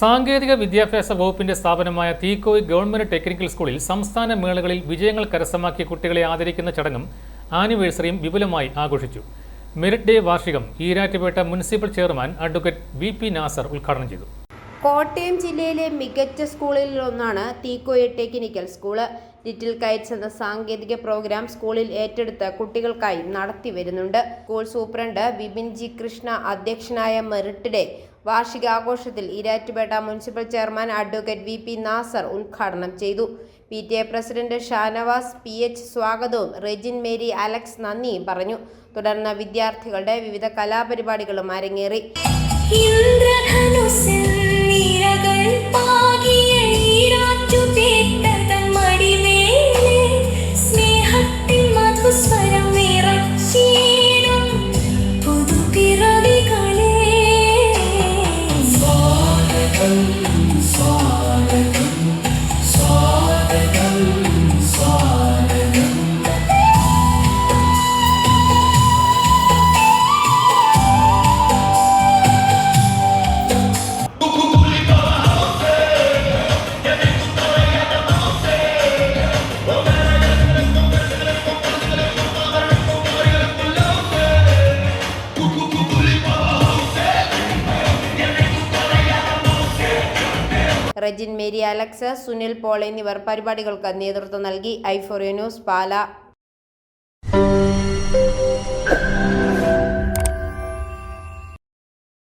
സാങ്കേതിക വിദ്യാഭ്യാസ വകുപ്പിന്റെ സ്ഥാപനമായ തീക്കോയ് ഗവൺമെന്റ് ടെക്നിക്കൽ സ്കൂളിൽ സംസ്ഥാന മേളകളിൽ വിജയങ്ങൾ കരസ്ഥമാക്കിയ കുട്ടികളെ ആദരിക്കുന്ന ചടങ്ങും ആനിവേഴ്സറിയും വിപുലമായി ആഘോഷിച്ചു. മെറിറ്റ് ഡേ വാർഷികം Erattupetta municipal chairman advocate V P Nasar ഉദ്ഘാടനം ചെയ്തു. കോട്ടയം ജില്ലയിലെ മികച്ച സ്കൂളുകളിലൊന്നാണ് Teekoy technical school. Little kites എന്ന സാങ്കേതിക പ്രോഗ്രാം സ്കൂളിൽ ഏറ്റെടുത്ത് കുട്ടികൾക്കായി നടത്തി വരുന്നുണ്ട്. School superintendent Vipin G Krishna അധ്യക്ഷനായ merit വാർഷികാഘോഷത്തിൽ Erattupetta municipal chairman advocate V P Nasar ഉദ്ഘാടനം ചെയ്തു. P T A president Shanavas P H സ്വാഗതവും റെജിൻ മേരി അലക്സ് നന്ദിയും പറഞ്ഞു. തുടർന്ന് വിദ്യാർത്ഥികളുടെ വിവിധ കലാപരിപാടികളും അരങ്ങേറി. Rejin Mary Alex Sunil Paul എന്നിവർ പരിപാടികൾക്ക് നേതൃത്വം നൽകി. ഐഫോറിയ ന്യൂസ് പാല.